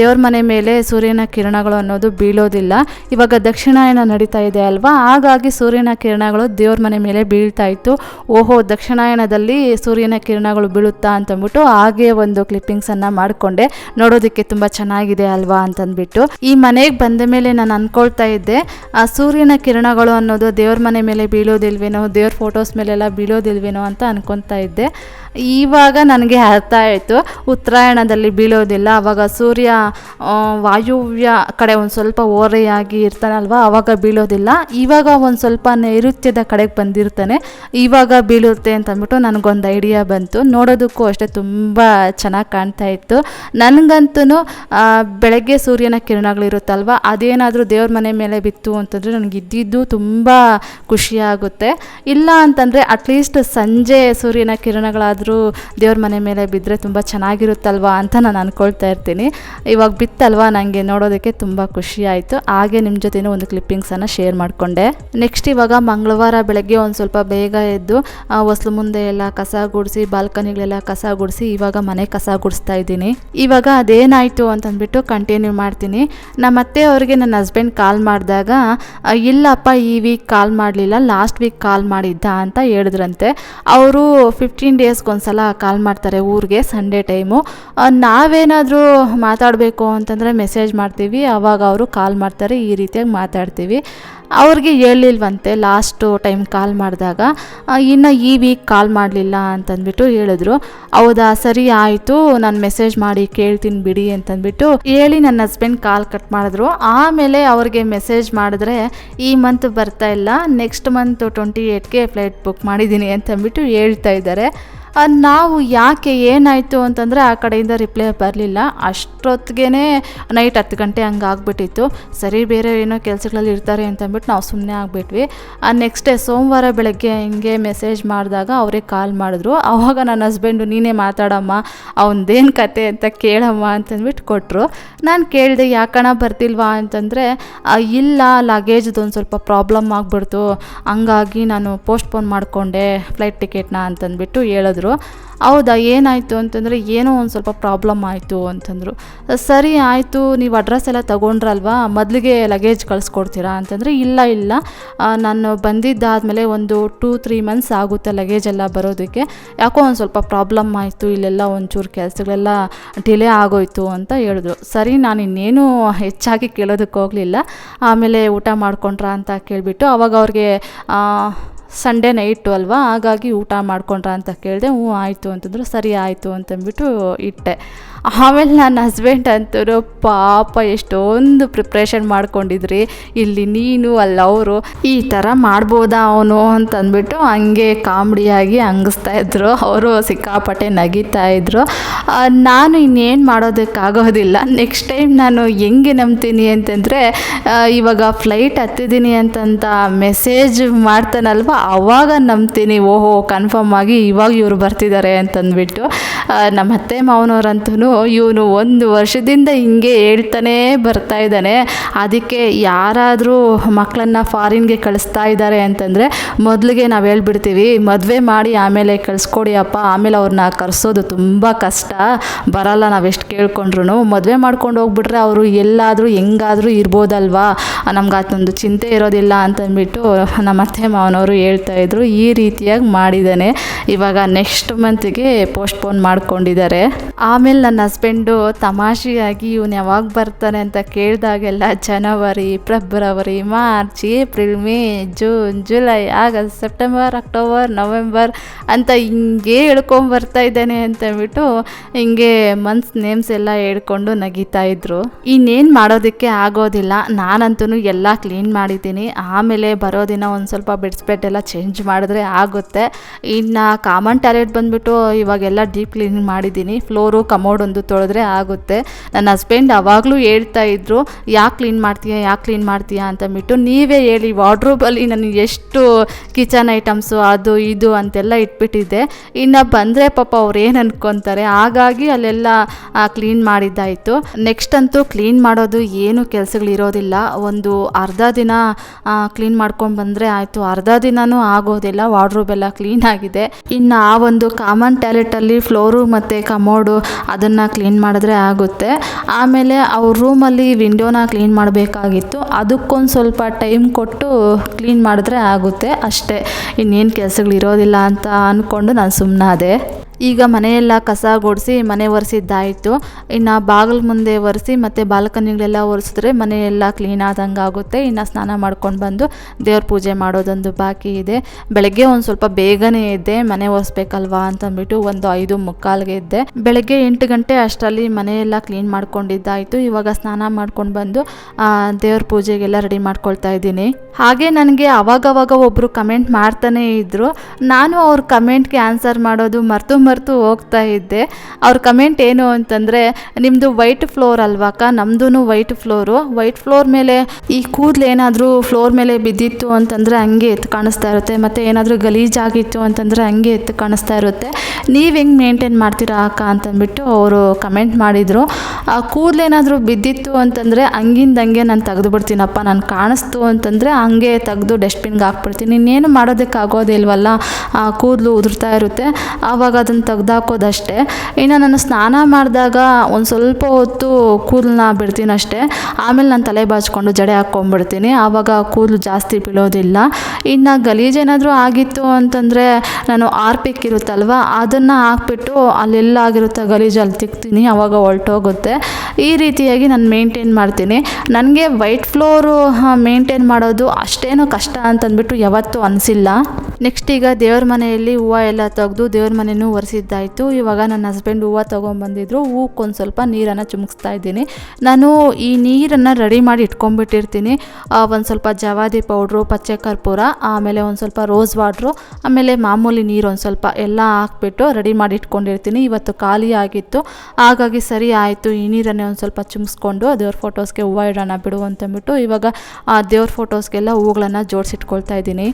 ದೇವ್ರ ಮನೆ ಮೇಲೆ ಸೂರ್ಯನ ಕಿರಣಗಳು ಅನ್ನೋದು ಬೀಳೋದಿಲ್ಲ. ಇವಾಗ ದಕ್ಷಿಣಾಯನ ನಡೀತಾ ಇದೆ ಅಲ್ವಾ? ಹಾಗಾಗಿ ಸೂರ್ಯನ ಕಿರಣಗಳು ದೇವ್ರ ಮನೆ ಮೇಲೆ ಬೀಳ್ತಾ ಇತ್ತು. ಓಹೋ, ದಕ್ಷಿಣಾಯಣದಲ್ಲಿ ಸೂರ್ಯನ ಕಿರಣಗಳು ಬೀಳುತ್ತಾ ಅಂತಂದ್ಬಿಟ್ಟು ಹಾಗೆ ಒಂದು ಕ್ಲಿಪ್ಪಿಂಗ್ಸನ್ನು ಮಾಡಿಕೊಂಡೆ, ನೋಡೋದಕ್ಕೆ ತುಂಬ ಚೆನ್ನಾಗಿದೆ ಅಲ್ವಾ ಅಂತಂದ್ಬಿಟ್ಟು. ಈ ಮನೆಗೆ ಬಂದ ಮೇಲೆ ನಾನು ಅಂದ್ಕೊಳ್ತಾ ಇದ್ದೆ, ಆ ಸೂರ್ಯನ ಕಿರಣಗಳು ಅನ್ನೋದು ದೇವ್ರ ಮನೆ ಮೇಲೆ ಬೀಳೋದಿಲ್ವೇನೋ, ದೇವ್ರ ಫೋಟೋಸ್ ಮೇಲೆಲ್ಲ ಬೀಳೋದಿಲ್ವೇನೋ ಅಂತ ಅನ್ಕೊತಾ ಇದ್ದೆ. ಇವಾಗ ನನಗೆ ಅರ್ಥ ಆಯಿತು, ಉತ್ತರಾಯಣದಲ್ಲಿ ಬೀಳೋದಿಲ್ಲ ಆವಾಗ ಸೂರ್ಯ ವಾಯುವ್ಯ ಕಡೆ ಒಂದು ಸ್ವಲ್ಪ ಓರೆಯಾಗಿ ಇರ್ತಾನಲ್ವ ಆವಾಗ ಬೀಳೋದಿಲ್ಲ. ಇವಾಗ ಒಂದು ಸ್ವಲ್ಪ ನೈಋತ್ಯದ ಕಡೆಗೆ ಬಂದಿರ್ತಾನೆ, ಇವಾಗ ಬೀಳುತ್ತೆ ಅಂತಂದ್ಬಿಟ್ಟು ನನಗೊಂದು ಐಡಿಯಾ ಬಂತು. ನೋಡೋದಕ್ಕೂ ಅಷ್ಟೇ ತುಂಬ ಚೆನ್ನಾಗಿ ಕಾಣ್ತಾ ಇತ್ತು. ನನಗಂತೂ ಬೆಳಗ್ಗೆ ಸೂರ್ಯನ ಕಿರಣಗಳಿರುತ್ತಲ್ವ ಅದೇನಾದರೂ ದೇವ್ರ ಮನೆ ಮೇಲೆ ಬಿತ್ತು ಅಂತಂದರೆ ನನಗೆ ಇದ್ದಿದ್ದು ತುಂಬ ಖುಷಿಯಾಗುತ್ತೆ ಇಲ್ಲ ಅಂತಂದರೆ ಅಟ್ಲೀಸ್ಟ್ ಸಂಜೆ ಸೂರ್ಯನ ಕಿರಣಗಳಾದರೂ ದೇವ್ರ ಮನೆ ಮೇಲೆ ಬಿದ್ದರೆ ತುಂಬ ಚೆನ್ನಾಗಿರುತ್ತಲ್ವ ಅಂತ ನಾನು ಅಂದ್ಕೊಳ್ತಾ ಇರ್ತೀನಿ. ಇವಾಗ ಬಿತ್ತಲ್ವ ನನಗೆ ನೋಡೋದಕ್ಕೆ ತುಂಬ ಖುಷಿ ಆಯಿತು. ಹಾಗೆ ನಿಮ್ಮ ಜೊತೆನೂ ಒಂದು ಕ್ಲಿಪ್ಪಿಂಗ್ಸನ್ನು ಶೇರ್ ಮಾಡಿಕೊಂಡೆ. ನೆಕ್ಸ್ಟ್ ಇವಾಗ ಮಂಗಳವಾರ ಬೆಳಗ್ಗೆ ಒಂದು ಸ್ವಲ್ಪ ಬೇಗ ಎದ್ದು ಹೊಸ್ಲು ಮುಂದೆ ಎಲ್ಲ ಕಸ ಗುಡಿಸಿ ಬಾಲ್ಕನಿಗಳೆಲ್ಲ ಕಸ ಗುಡಿಸಿ, ಇವಾಗ ಮನೆ ಕಸ ಗುಡಿಸಿ ಕೂರಿಸ್ತಾ ಇದ್ದೀನಿ. ಇವಾಗ ಅದೇನಾಯಿತು ಅಂತಂದ್ಬಿಟ್ಟು ಕಂಟಿನ್ಯೂ ಮಾಡ್ತೀನಿ. ನಮ್ಮ ಅತ್ತೆ ಅವ್ರಿಗೆ ನನ್ನ ಹಸ್ಬೆಂಡ್ ಕಾಲ್ ಮಾಡಿದಾಗ ಇಲ್ಲಪ್ಪ, ಈ ವೀಕ್ ಕಾಲ್ ಮಾಡಲಿಲ್ಲ ಲಾಸ್ಟ್ ವೀಕ್ ಕಾಲ್ ಮಾಡಿದ್ದ ಅಂತ ಹೇಳಿದ್ರಂತೆ. ಅವರು ಫಿಫ್ಟೀನ್ ಡೇಸ್ಗೊಂದ್ಸಲ ಕಾಲ್ ಮಾಡ್ತಾರೆ ಊರಿಗೆ ಸಂಡೇ ಟೈಮು ನಾವೇನಾದರೂ ಮಾತಾಡಬೇಕು ಅಂತಂದರೆ ಮೆಸೇಜ್ ಮಾಡ್ತೀವಿ. ಆವಾಗ ಅವರು ಕಾಲ್ ಮಾಡ್ತಾರೆ, ಈ ರೀತಿಯಾಗಿ ಮಾತಾಡ್ತೀವಿ. ಅವ್ರಿಗೆ ಹೇಳಿಲ್ವಂತೆ ಲಾಸ್ಟು ಟೈಮ್ ಕಾಲ್ ಮಾಡಿದಾಗ ಇನ್ನು ಈ ವೀಕ್ ಕಾಲ್ ಮಾಡಲಿಲ್ಲ ಅಂತಂದ್ಬಿಟ್ಟು ಹೇಳಿದ್ರು. ಹೌದಾ, ಸರಿ ಆಯಿತು, ನಾನು ಮೆಸೇಜ್ ಮಾಡಿ ಕೇಳ್ತೀನಿ ಬಿಡಿ ಅಂತಂದ್ಬಿಟ್ಟು ಹೇಳಿ ನನ್ನ ಹಸ್ಬೆಂಡ್ ಕಾಲ್ ಕಟ್ ಮಾಡಿದ್ರು. ಆಮೇಲೆ ಅವ್ರಿಗೆ ಮೆಸೇಜ್ ಮಾಡಿದ್ರೆ, ಈ ಮಂತ್ ಬರ್ತಾ ಇಲ್ಲ ನೆಕ್ಸ್ಟ್ ಮಂತ್ ಟ್ವೆಂಟಿ ಏಯ್ಟ್ಗೆ ಫ್ಲೈಟ್ ಬುಕ್ ಮಾಡಿದ್ದೀನಿ ಅಂತಂದ್ಬಿಟ್ಟು ಹೇಳ್ತಾ ಇದ್ದಾರೆ. ನಾವು ಯಾಕೆ ಏನಾಯಿತು ಅಂತಂದರೆ ಆ ಕಡೆಯಿಂದ ರಿಪ್ಲೈ ಬರಲಿಲ್ಲ. ಅಷ್ಟೊತ್ತಿಗೆ ನೈಟ್ ಹತ್ತು ಗಂಟೆ ಹಂಗೆ ಆಗಿಬಿಟ್ಟಿತ್ತು. ಸರಿ, ಬೇರೆ ಏನೋ ಕೆಲಸಗಳಲ್ಲಿ ಇರ್ತಾರೆ ಅಂತಂದ್ಬಿಟ್ಟು ನಾವು ಸುಮ್ಮನೆ ಆಗಿಬಿಟ್ವಿ. ನೆಕ್ಸ್ಟ್ ಡೇ ಸೋಮವಾರ ಬೆಳಗ್ಗೆ ಹಿಂಗೆ ಮೆಸೇಜ್ ಮಾಡಿದಾಗ ಅವರೇ ಕಾಲ್ ಮಾಡಿದ್ರು. ಆವಾಗ ನನ್ನ ಹಸ್ಬೆಂಡು ನೀನೇ ಮಾತಾಡಮ್ಮ, ಅವನದೇನು ಕತೆ ಅಂತ ಕೇಳಮ್ಮ ಅಂತಂದ್ಬಿಟ್ಟು ಕೊಟ್ಟರು ನಾನು ಕೇಳಿದೆ ಯಾಕಣ ಬರ್ತಿಲ್ವಾ? ಅಂತಂದರೆ ಇಲ್ಲ ಲಗೇಜ್ದು ಒಂದು ಸ್ವಲ್ಪ ಪ್ರಾಬ್ಲಮ್ ಆಗಿಬಿಡ್ತು. ಹಂಗಾಗಿ ನಾನು ಪೋಸ್ಟ್ಪೋನ್ ಮಾಡಿಕೊಂಡೆ ಫ್ಲೈಟ್ ಟಿಕೆಟ್ನ ಅಂತಂದ್ಬಿಟ್ಟು ಹೇಳಿದ್ರು. ಹೌದಾ, ಏನಾಯಿತು? ಅಂತಂದರೆ, ಏನೋ ಒಂದು ಸ್ವಲ್ಪ ಪ್ರಾಬ್ಲಮ್ ಆಯಿತು, ಅಂತಂದರು. ಸರಿ, ಆಯಿತು, ನೀವು ಅಡ್ರೆಸ್ ಎಲ್ಲ ತೊಗೊಂಡ್ರಲ್ವಾ? ಮೊದಲಿಗೆ ಲಗೇಜ್ ಕಳಿಸ್ಕೊಡ್ತೀರಾ? ಅಂತಂದರೆ, ಇಲ್ಲ ಇಲ್ಲ. ನಾನು ಬಂದಿದ್ದಾದಮೇಲೆ ಒಂದು ಟೂ, ತ್ರೀ ಮಂತ್ಸ್ ಆಗುತ್ತೆ ಲಗೇಜ್ ಎಲ್ಲ ಬರೋದಕ್ಕೆ. ಯಾಕೋ ಒಂದು ಸ್ವಲ್ಪ ಪ್ರಾಬ್ಲಮ್ ಆಯಿತು, ಇಲ್ಲೆಲ್ಲ ಒಂಚೂರು ಕೆಲಸಗಳೆಲ್ಲ ಡಿಲೇ ಆಗೋಯ್ತು, ಅಂತ ಹೇಳಿದ್ರು. ಸರಿ, ನಾನು ಇನ್ನೇನು ಹೆಚ್ಚಾಗಿ ಕೇಳೋದಕ್ಕೆ ಹೋಗಲಿಲ್ಲ ಆಮೇಲೆ ಊಟ ಮಾಡ್ಕೊಂಡ್ರಾ? ಅಂತ ಕೇಳಿಬಿಟ್ಟು, ಅವಾಗ ಅವ್ರಿಗೆ ಸಂಡೇ ನೈಟು ಅಲ್ವಾ? ಹಾಗಾಗಿ ಊಟ ಮಾಡ್ಕೊಂಡ್ರ ಅಂತ ಕೇಳಿದೆ, ಹ್ಞೂ ಆಯಿತು ಅಂತಂದ್ರು, ಸರಿ ಆಯಿತು ಅಂತಂದ್ಬಿಟ್ಟು ಇಟ್ಟೆ. ಆಮೇಲೆ ನನ್ನ ಹಸ್ಬೆಂಡ್ ಅಂತೂ ಪಾಪ ಎಷ್ಟೊಂದು ಪ್ರಿಪ್ರೇಷನ್ ಮಾಡ್ಕೊಂಡಿದ್ರಿ. ಇಲ್ಲಿ ನೀನು, ಅಲ್ಲ ಅವರು, ಈ ಥರ ಮಾಡ್ಬೋದಾ ಅವನು ಅಂತಂದ್ಬಿಟ್ಟು ಹಂಗೆ ಕಾಮಿಡಿಯಾಗಿ ಹಂಗಿಸ್ತಾ ಇದ್ರು. ಅವರು ಸಿಕ್ಕಾಪಟ್ಟೆ ನಗಿತಾ ಇದ್ರು. ನಾನು ಇನ್ನೇನು ಮಾಡೋದಕ್ಕಾಗೋದಿಲ್ಲ. ನೆಕ್ಸ್ಟ್ ಟೈಮ್ ನಾನು ಹೆಂಗೆ ನಂಬ್ತೀನಿ ಅಂತಂದರೆ ಇವಾಗ ಫ್ಲೈಟ್ ಹತ್ತಿದ್ದೀನಿ ಅಂತಂತ ಮೆಸೇಜ್ ಮಾಡ್ತಾನಲ್ವ? ಅವಾಗ ನಂಬ್ತೀನಿ. ಓಹೋ ಕನ್ಫರ್ಮ್ ಆಗಿ ಇವಾಗ ಇವರು ಬರ್ತಿದ್ದಾರೆ ಅಂತಂದ್ಬಿಟ್ಟು. ನಮ್ಮ ಅತ್ತೆ ಮಾವನವ್ರಂತೂ ಇವನು ಒಂದು ವರ್ಷದಿಂದ ಹಿಂಗೆ ಹೇಳ್ತಾನೇ ಬರ್ತಾ ಇದ್ದಾನೆ. ಅದಕ್ಕೆ ಯಾರಾದರೂ ಮಕ್ಕಳನ್ನ ಫಾರಿನ್ಗೆ ಕಳಿಸ್ತಾ ಇದ್ದಾರೆ ಅಂತಂದರೆ ಮೊದಲಿಗೆ ನಾವು ಹೇಳ್ಬಿಡ್ತೀವಿ, ಮದುವೆ ಮಾಡಿ ಆಮೇಲೆ ಕಳಿಸ್ಕೊಡಿ ಅಪ್ಪ, ಆಮೇಲೆ ಅವ್ರನ್ನ ಕರೆಸೋದು ತುಂಬ ಕಷ್ಟ. ಬರಲ್ಲ ನಾವು ಎಷ್ಟು ಕೇಳ್ಕೊಂಡ್ರು ಮದುವೆ ಮಾಡ್ಕೊಂಡು ಹೋಗ್ಬಿಟ್ರೆ ಅವರು ಎಲ್ಲಾದರೂ ಹೆಂಗಾದರೂ ಇರ್ಬೋದಲ್ವಾ? ನಮ್ಗೆ ಅದೊಂದು ಚಿಂತೆ ಇರೋದಿಲ್ಲ ಅಂತಂದ್ಬಿಟ್ಟು ನಮ್ಮ ಅತ್ತೆ ಮಾವನವರು ಹೇಳ್ತಾ ಇದ್ರು. ಈ ರೀತಿಯಾಗಿ ಮಾಡಿದ್ದಾನೆ. ಇವಾಗ ನೆಕ್ಸ್ಟ್ ಮಂತಿಗೆ ಪೋಸ್ಟ್ಪೋನ್ ಮಾಡ್ಕೊಂಡಿದ್ದಾರೆ. ಆಮೇಲೆ ನನ್ನ ಹಸ್ಬೆಂಡು ತಮಾಷೆಯಾಗಿ ಇವನು ಯಾವಾಗ ಬರ್ತಾನೆ ಅಂತ ಕೇಳಿದಾಗೆಲ್ಲ ಜನವರಿ, ಫೆಬ್ರವರಿ, March, April, May, June, July, ಆಗಸ್ಟ್, ಸೆಪ್ಟೆಂಬರ್, ಅಕ್ಟೋಬರ್, ನವೆಂಬರ್ ಅಂತ ಹಿಂಗೆ ಹೇಳ್ಕೊಂಬರ್ತಾ ಇದ್ದಾನೆ ಅಂತಂದ್ಬಿಟ್ಟು ಹಿಂಗೆ ಮಂತ್ಸ್, ನೇಮ್ಸ್ ಎಲ್ಲ ಹೇಳ್ಕೊಂಡು ನಗೀತಾ ಇದ್ರು. ಇನ್ನೇನು ಮಾಡೋದಕ್ಕೆ ಆಗೋದಿಲ್ಲ. ನಾನಂತೂ ಎಲ್ಲ ಕ್ಲೀನ್ ಮಾಡಿದ್ದೀನಿ. ಆಮೇಲೆ ಬರೋ ದಿನ ಒಂದು ಸ್ವಲ್ಪ ಬೆಡ್ಸ್ಪೆಟ್ ಎಲ್ಲ ಚೇಂಜ್ ಮಾಡಿದ್ರೆ ಆಗುತ್ತೆ. ಇನ್ನು ಕಾಮನ್ ಟಾಯ್ಲೆಟ್ ಬಂದುಬಿಟ್ಟು ಇವಾಗೆಲ್ಲ ಡೀಪ್ ಕ್ಲೀನಿಂಗ್ ಮಾಡಿದ್ದೀನಿ. ಫ್ಲೋರು, ಕಮೋಡ್ ಒಂದು ತೊಳೆದ್ರೆ ಆಗುತ್ತೆ. ನನ್ನ ಹಸ್ಬೆಂಡ್ ಅವಾಗಲೂ ಹೇಳ್ತಾ ಇದ್ರು, ಯಾಕೆ ಕ್ಲೀನ್ ಮಾಡ್ತೀಯಾ, ಯಾಕೆ ಕ್ಲೀನ್ ಮಾಡ್ತೀಯಾ? ಅಂತಂದ್ಬಿಟ್ಟು ನೀವೇ ಹೇಳಿ ವಾರ್ಡ್ರೋಬಲ್ಲಿ ನನಗೆ ಎಷ್ಟು ಕಿಚನ್ ಐಟಮ್ಸು ಅದು ಇದು ಅಂತೆಲ್ಲ ಇಟ್ಬಿಟ್ಟಿದ್ದೆ. ಇನ್ನು ಬಂದರೆ ಪಾಪ ಅವ್ರು ಏನು ಅನ್ಕೊತಾರೆ? ಹಾಗಾಗಿ ಅಲ್ಲೆಲ್ಲ ಕ್ಲೀನ್ ಮಾಡಿದ್ದಾಯಿತು. ನೆಕ್ಸ್ಟ್ ಅಂತೂ ಕ್ಲೀನ್ ಮಾಡೋದು ಏನು ಕೆಲಸಗಳಿರೋದಿಲ್ಲ ಒಂದು ಅರ್ಧ ದಿನ ಕ್ಲೀನ್ ಮಾಡ್ಕೊಂಡು ಬಂದರೆ ಆಯಿತು. ಅರ್ಧ ದಿನವೂ ಆಗೋದಿಲ್ಲ ವಾರ್ಡ್ರೋಬ್ ಎಲ್ಲ ಕ್ಲೀನ್ ಆಗಿದೆ. ಇನ್ನು ಆ ಒಂದು ಕಾಮನ್ ಟ್ಯಾಲೆಟಲ್ಲಿ ಫ್ಲೋರು ಮತ್ತು ಕಮೋಡು ಅದನ್ನು ಕ್ಲೀನ್ ಮಾಡಿದ್ರೆ ಆಗುತ್ತೆ. ಆಮೇಲೆ ಅವ್ರ ರೂಮಲ್ಲಿ ವಿಂಡೋನ ಕ್ಲೀನ್ ಮಾಡಬೇಕಾಗಿತ್ತು. ಅದಕ್ಕೊಂದು ಸ್ವಲ್ಪ ಟೈಮ್ ಕೊಟ್ಟು ಕ್ಲೀನ್ ಮಾಡಿದ್ರೆ ಆಗುತ್ತೆ. ಅಷ್ಟೇ. ಇನ್ನೇನು ಕೆಲಸಗಳಿರೋದಿಲ್ಲ ಅಂತ ಅಂದ್ಕೊಂಡು ನಾನು ಸುಮ್ಮನಾದೆ ಈಗ ಮನೆಯೆಲ್ಲ ಕಸ ಗುಡಿಸಿ ಮನೆ ಒರೆಸಿದ್ದಾಯಿತು. ಇನ್ನು ಬಾಗಿಲ ಮುಂದೆ ಒರೆಸಿ ಮತ್ತು ಬಾಲ್ಕನಿಗಳೆಲ್ಲ ಒರೆಸಿದ್ರೆ ಮನೆಯೆಲ್ಲ ಕ್ಲೀನ್ ಆದಂಗೆ ಆಗುತ್ತೆ. ಇನ್ನು ಸ್ನಾನ ಮಾಡ್ಕೊಂಡು ಬಂದು ದೇವ್ರ ಪೂಜೆ ಮಾಡೋದೊಂದು ಬಾಕಿ ಇದೆ. ಬೆಳಗ್ಗೆ ಒಂದು ಸ್ವಲ್ಪ ಬೇಗನೆ ಇದ್ದೆ ಮನೆ ಒರೆಸ್ಬೇಕಲ್ವಾ ಅಂತಂದ್ಬಿಟ್ಟು ಒಂದು ಐದು ಮುಕ್ಕಾಲ್ಗೆ ಇದ್ದೆ ಬೆಳಗ್ಗೆ ಎಂಟು ಗಂಟೆ ಅಷ್ಟರಲ್ಲಿ ಮನೆಯೆಲ್ಲ ಕ್ಲೀನ್ ಮಾಡ್ಕೊಂಡಿದ್ದಾಯಿತು. ಇವಾಗ ಸ್ನಾನ ಮಾಡ್ಕೊಂಡು ಬಂದು ದೇವ್ರ ಪೂಜೆಗೆಲ್ಲ ರೆಡಿ ಮಾಡ್ಕೊಳ್ತಾ ಇದ್ದೀನಿ. ಹಾಗೆ ನನಗೆ ಅವಾಗವಾಗ ಒಬ್ಬರು ಕಮೆಂಟ್ ಮಾಡ್ತಾನೇ ಇದ್ದರು ನಾನು ಅವ್ರ ಕಮೆಂಟ್ಗೆ ಆನ್ಸರ್ ಮಾಡೋದು ಮರ್ತು ಮರ್ತು ಹೋಗ್ತಾ ಇದ್ದೆ. ಅವ್ರ ಕಮೆಂಟ್ ಏನು ಅಂತಂದರೆ ನಿಮ್ಮದು ವೈಟ್ ಫ್ಲೋರ್ ಅಲ್ವಾಕ ನಮ್ಮದು ವೈಟ್ ಫ್ಲೋರು ವೈಟ್ ಫ್ಲೋರ್ ಮೇಲೆ ಈ ಕೂದಲು ಏನಾದರೂ ಫ್ಲೋರ್ ಮೇಲೆ ಬಿದ್ದಿತ್ತು ಅಂತಂದರೆ ಹಂಗೆ ಎತ್ತು ಕಾಣಿಸ್ತಾ ಇರುತ್ತೆ. ಮತ್ತು ಏನಾದರೂ ಗಲೀಜಾಗಿತ್ತು ಅಂತಂದರೆ ಹಂಗೆ ಎತ್ತು ಕಾಣಿಸ್ತಾ ಇರುತ್ತೆ. ನೀವು ಹೆಂಗೆ ಮೇಂಟೈನ್ ಮಾಡ್ತೀರಾ ಅಕ್ಕ? ಅಂತಂದ್ಬಿಟ್ಟು ಅವರು ಕಮೆಂಟ್ ಮಾಡಿದರು. ಆ ಕೂದಲೇನಾದರೂ ಬಿದ್ದಿತ್ತು ಅಂತಂದರೆ ಹಂಗಿಂದ ಹಂಗೆ ನಾನು ತೆಗೆದು ಬಿಡ್ತೀನಪ್ಪ. ನಾನು ಕಾಣಿಸ್ತು ಅಂತಂದರೆ ಹಂಗೆ ತೆಗೆದು ಡಸ್ಟ್ಬಿನ್ಗೆ ಹಾಕ್ಬಿಡ್ತೀನಿ. ಇನ್ನೇನು ಮಾಡೋದಕ್ಕಾಗೋದಿಲ್ವಲ್ಲ ಆ ಕೂದಲು ಉದುರ್ತಾ ಇರುತ್ತೆ. ಆವಾಗ ಅದನ್ನು ಒಂದು ತೆಗ್ದಾಕೋದಷ್ಟೇ. ಇನ್ನು ನಾನು ಸ್ನಾನ ಮಾಡಿದಾಗ ಒಂದು ಸ್ವಲ್ಪ ಹೊತ್ತು ಕೂದಲನ್ನ ಬಿಡ್ತೀನಿ ಅಷ್ಟೇ ಆಮೇಲೆ ನಾನು ತಲೆ ಬಾಚ್ಕೊಂಡು ಜಡೆ ಹಾಕ್ಕೊಂಬಿಡ್ತೀನಿ ಆವಾಗ ಕೂದಲು ಜಾಸ್ತಿ ಬೀಳೋದಿಲ್ಲ. ಇನ್ನು ಗಲೀಜೇನಾದರೂ ಆಗಿತ್ತು ಅಂತಂದರೆ ನಾನು ಆರ್ಪಿಕ್ ಇರುತ್ತಲ್ವ ಅದನ್ನು ಹಾಕ್ಬಿಟ್ಟು ಅಲ್ಲೆಲ್ಲ ಆಗಿರುತ್ತೆ ಗಲೀಜು ಅಲ್ಲಿ ತಿಕ್ತೀನಿ. ಆವಾಗ ಹೊರಟೋಗುತ್ತೆ. ಈ ರೀತಿಯಾಗಿ ನಾನು ಮೇಂಟೈನ್ ಮಾಡ್ತೀನಿ. ನನಗೆ ವೈಟ್ ಫ್ಲೋರು ಮೇಂಟೈನ್ ಮಾಡೋದು ಅಷ್ಟೇನು ಕಷ್ಟ ಅಂತಂದ್ಬಿಟ್ಟು ಯಾವತ್ತೂ ಅನಿಸಿಲ್ಲ. ನೆಕ್ಸ್ಟ್ ಈಗ ದೇವ್ರ ಮನೆಯಲ್ಲಿ ಹೂವು ಎಲ್ಲ ತೆಗೆದು ದೇವ್ರ ಮನೆಯೂ ಒರೆಸಿದ್ದಾಯಿತು ಇವಾಗ ನನ್ನ ಹಸ್ಬೆಂಡ್ ಹೂವು ತೊಗೊಂಬಂದಿದ್ರು. ಹೂವಕ್ಕೊಂದು ಸ್ವಲ್ಪ ನೀರನ್ನು ಚುಮುಕ್ಸ್ತಾ ಇದ್ದೀನಿ. ನಾನು ಈ ನೀರನ್ನು ರೆಡಿ ಮಾಡಿ ಇಟ್ಕೊಂಡ್ಬಿಟ್ಟಿರ್ತೀನಿ. ಒಂದು ಸ್ವಲ್ಪ ಜವಾದಿ ಪೌಡ್ರು ಪಚ್ಚೆ ಕರ್ಪೂರ, ಆಮೇಲೆ ಒಂದು ಸ್ವಲ್ಪ ರೋಸ್ ವಾಟ್ರು ಆಮೇಲೆ ಮಾಮೂಲಿ ನೀರು ಒಂದು ಸ್ವಲ್ಪ ಎಲ್ಲ ಹಾಕ್ಬಿಟ್ಟು ರೆಡಿ ಮಾಡಿ ಇಟ್ಕೊಂಡಿರ್ತೀನಿ. ಇವತ್ತು ಖಾಲಿ ಆಗಿತ್ತು. ಹಾಗಾಗಿ ಸರಿ ಆಯಿತು. ಈ ನೀರನ್ನೇ ಒಂದು ಸ್ವಲ್ಪ ಚುಮ್ಸ್ಕೊಂಡು ದೇವ್ರ ಫೋಟೋಸ್ಗೆ ಹೂವು ಇಡೋಣ ಬಿಡು ಅಂತಂದ್ಬಿಟ್ಟು ಇವಾಗ ಆ ದೇವ್ರ ಫೋಟೋಸ್ಗೆಲ್ಲ ಹೂಗಳನ್ನು ಜೋಡಿಸಿಟ್ಕೊಳ್ತಾ ಇದ್ದೀನಿ.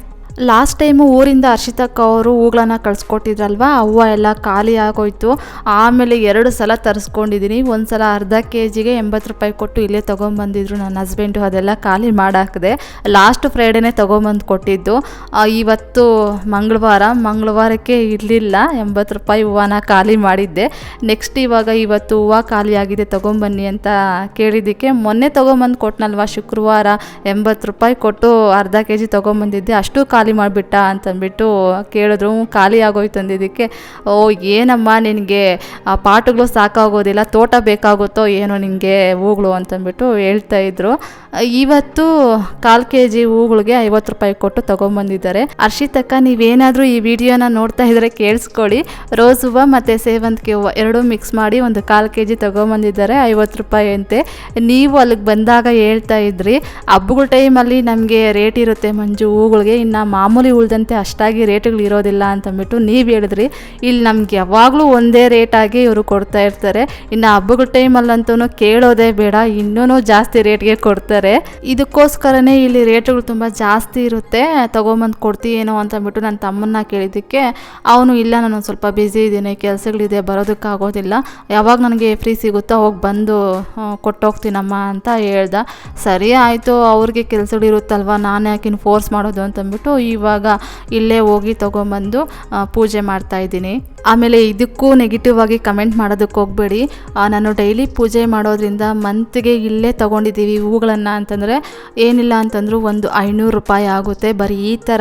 ಲಾಸ್ಟ್ ಟೈಮು ಊರಿಂದ ಹರ್ಷಿತಕ್ಕ ಅವರು ಹೂಗಳನ್ನ ಕಳಿಸ್ಕೊಟ್ಟಿದ್ರಲ್ವ ಹೂವು ಎಲ್ಲ ಖಾಲಿ ಆಗೋಯ್ತು. ಆಮೇಲೆ ಎರಡು ಸಲ ತರಿಸ್ಕೊಂಡಿದ್ದೀನಿ ಒಂದು ಸಲ ಅರ್ಧ ಕೆ ಜಿಗೆ ಎಂಬತ್ತು ರೂಪಾಯಿ ಕೊಟ್ಟು ಇಲ್ಲೇ ತೊಗೊಂಬಂದಿದ್ರು ನನ್ನ ಹಸ್ಬೆಂಡು, ಅದೆಲ್ಲ ಖಾಲಿ ಮಾಡಾಕಿದೆ. ಲಾಸ್ಟ್ ಫ್ರೈಡೇನೇ ತೊಗೊಂಬಂದು ಕೊಟ್ಟಿದ್ದು. ಇವತ್ತು ಮಂಗಳವಾರ, ಮಂಗಳವಾರಕ್ಕೆ ಇರಲಿಲ್ಲ, ಎಂಬತ್ತು ರೂಪಾಯಿ ಹೂವನ ಖಾಲಿ ಮಾಡಿದ್ದೆ. ನೆಕ್ಸ್ಟ್ ಇವಾಗ ಇವತ್ತು ಹೂವು ಖಾಲಿ ಆಗಿದೆ, ತೊಗೊಂಬನ್ನಿ ಅಂತ ಕೇಳಿದ್ದಕ್ಕೆ ಮೊನ್ನೆ ತೊಗೊಂಬಂದು ಕೊಟ್ಟನಲ್ವಾ ಶುಕ್ರವಾರ ಎಂಬತ್ತು ರೂಪಾಯಿ ಕೊಟ್ಟು ಅರ್ಧ ಕೆ ಜಿ ತೊಗೊಂಬಂದಿದ್ದೆ. ಅಷ್ಟು ಖಾಲಿ ಮಾಡಿಬಿಟ್ಟ ಅಂತಂದ್ಬಿಟ್ಟು ಕೇಳಿದ್ರು "ಹ್ಞೂ, ಖಾಲಿ ಆಗೋಯ್ತು ಅಂದಿದ್ದಕ್ಕೆ ಓ ಏನಮ್ಮ ನಿನಗೆ ಆ ಪಾಟುಗಳು ಸಾಕಾಗೋದಿಲ್ಲ ತೋಟ ಬೇಕಾಗುತ್ತೋ ಏನೋ ನಿನಗೆ ಹೂಗಳು? ಅಂತಂದ್ಬಿಟ್ಟು ಹೇಳ್ತಾ ಇದ್ರು. ಇವತ್ತು ಕಾಲು ಕೆ ಜಿ ಹೂಗಳಿಗೆ ಐವತ್ತು ರೂಪಾಯಿ ಕೊಟ್ಟು ತೊಗೊಂಬಂದಿದ್ದಾರೆ. ಹರ್ಷಿತಕ್ಕ ನೀವೇನಾದರೂ ಈ ವಿಡಿಯೋನ ನೋಡ್ತಾ ಇದ್ರೆ ಕೇಳಿಸ್ಕೊಳ್ಳಿ. ರೋಸ್ ಹೂವು ಮತ್ತು ಸೇವಂತಿಗೆ ಹೂವು ಎರಡೂ ಮಿಕ್ಸ್ ಮಾಡಿ ಒಂದು ಕಾಲು ಕೆ ಜಿ ತೊಗೊಂಬಂದಿದ್ದಾರೆ ಐವತ್ತು ರೂಪಾಯಿ ಅಂತೆ. ನೀವು ಅಲ್ಲಿಗೆ ಬಂದಾಗ ಹೇಳ್ತಾ ಇದ್ರಿ ಹಬ್ಬಗಳ ಟೈಮಲ್ಲಿ ನಮಗೆ ರೇಟ್ ಇರುತ್ತೆ ಮಂಜು ಹೂಗಳಿಗೆ ಇನ್ನು ಮಾಮೂಲಿ ಉಳ್ದಂತೆ ಅಷ್ಟಾಗಿ ರೇಟ್ಗಳು ಇರೋದಿಲ್ಲ ಅಂತಂದ್ಬಿಟ್ಟು ನೀವು ಹೇಳಿದ್ರಿ. ಇಲ್ಲಿ ನಮ್ಗೆ ಯಾವಾಗಲೂ ಒಂದೇ ರೇಟಾಗಿ ಇವರು ಕೊಡ್ತಾ ಇರ್ತಾರೆ. ಇನ್ನು ಹಬ್ಬಗಳ ಟೈಮಲ್ಲಂತೂ ಕೇಳೋದೇ ಬೇಡ ಇನ್ನೂ ಜಾಸ್ತಿ ರೇಟ್ಗೆ ಕೊಡ್ತಾರೆ. ಇದಕ್ಕೋಸ್ಕರನೇ ಇಲ್ಲಿ ರೇಟ್ಗಳು ತುಂಬ ಜಾಸ್ತಿ ಇರುತ್ತೆ. ತೊಗೊಂಬಂದು ಕೊಡ್ತೀಯೇನೋ ಅಂತಂದ್ಬಿಟ್ಟು ನನ್ನ ತಮ್ಮನ್ನ ಕೇಳಿದ್ದಕ್ಕೆ, ಅವನು ಇಲ್ಲ, ನಾನು ಸ್ವಲ್ಪ ಬ್ಯುಸಿ ಇದ್ದೀನಿ ಕೆಲಸಗಳಿದೆ, ಬರೋದಕ್ಕಾಗೋದಿಲ್ಲ. ಯಾವಾಗ ನನಗೆ ಫ್ರೀ ಸಿಗುತ್ತೋ ಹೋಗಿ ಬಂದು ಕೊಟ್ಟೋಗ್ತೀನಮ್ಮ ಅಂತ ಹೇಳ್ದ. ಸರಿ ಆಯಿತು, ಅವ್ರಿಗೆ ಕೆಲಸಗಳಿರುತ್ತಲ್ವ, ನಾನು ಯಾಕಿನ್ನು ಫೋರ್ಸ್ ಮಾಡೋದು ಅಂತಂದ್ಬಿಟ್ಟು ಇವಾಗ ಇಲ್ಲೇ ಹೋಗಿ ತೊಗೊಂಬಂದು ಪೂಜೆ ಮಾಡ್ತಾಯಿದ್ದೀನಿ ಆಮೇಲೆ ಇದಕ್ಕೂ ನೆಗೆಟಿವ್ ಆಗಿ ಕಮೆಂಟ್ ಮಾಡೋದಕ್ಕೆ ಹೋಗಬೇಡಿ. ನಾನು ಡೈಲಿ ಪೂಜೆ ಮಾಡೋದ್ರಿಂದ ಮಂತ್ಗೆ ಇಲ್ಲೇ ತೊಗೊಂಡಿದ್ದೀವಿ ಹೂಗಳನ್ನು ಅಂತಂದರೆ, ಏನಿಲ್ಲ ಅಂತಂದರೂ ಒಂದು ಐನೂರು ರೂಪಾಯಿ ಆಗುತ್ತೆ. ಬರೀ ಈ ಥರ